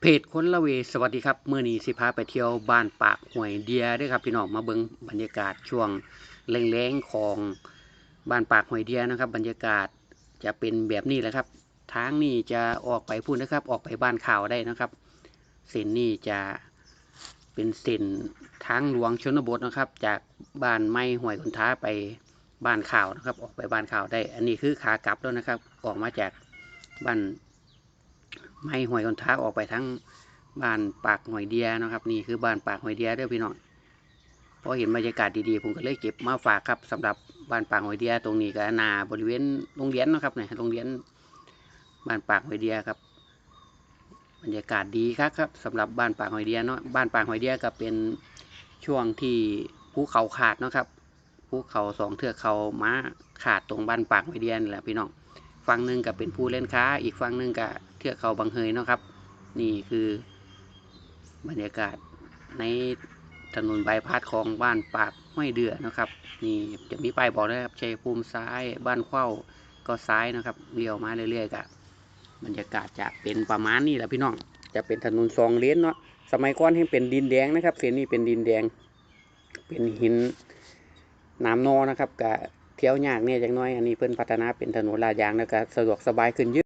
เพจคนละเวสวัสดีครับเมื่อนี้สิพาไปเที่ยวบ้านปากห้วยเดียด้วยครับพี่น้องมาเบิงบรรยากาศช่วงแรงๆของบ้านปากห้วยเดียนะครับ บรรยากาศจะเป็นแบบนี้แหละครับทางนี้จะออกไปพูดนะครับ ออกไปบ้านข่าวได้นะครับ เส้นนี้จะเป็นเส้นทางหลวงชนบทนะครับ จากบ้านไม้ห้วยคนท้าไปบ้านข่าวนะครับ ออกไปบ้านข่าวได้ อันนี้คือขากลับแล้วนะครับ ออกมาจากบ้าน ไม่หวยคนท้าออกไปทั้งบ้านปากหอยเดียนะครับ นี่คือบ้านปากหอยเดียด้อพี่น้องพอเห็นบรรยากาศดีๆผมก็เลยเก็บมาฝากครับสำหรับบ้านปากหอยเดียตรงนี้ก็นาบริเวณโรงเรียนนะครับเนี่ยโรงเรียนบ้านปากหอยเดียครับบรรยากาศดีครับครับสำหรับบ้านปากหอยเดียเนาะบ้านปากหอยเดียก็เป็นช่วงที่ภูเขาขาดเนาะครับภูเขาสองเทือกเขามาขาดตรงบ้านปากหอยเดียนี่แหละพี่น้อง ฝั่งหนึ่งก็เป็นผู้เล่นค้า อีกฝั่งหนึ่งก็เทือกเขาบางเฮยเนาะครับ นี่คือบรรยากาศในถนนบายพาสของบ้านปากห้วยเดือนะครับ นี่จะมีป้ายบอกนะครับชัยภูมิซ้ายบ้านเข้าก็ซ้ายนะครับเลี้ยวมาเรื่อยๆกับบรรยากาศจะเป็นประมาณนี้แหละพี่น้อง จะเป็นถนนสองเลนเนาะสมัยก่อนให้เป็นดินแดงนะครับ เส้นนี้เป็นดินแดง เป็นหินน้ำนอนะครับกะ เที่ยวยากเนี่ยจังน้อย อันนี้เพิ่นพัฒนาเป็นถนนลาดยางแล้วก็สะดวกสบายขึ้นเยอะ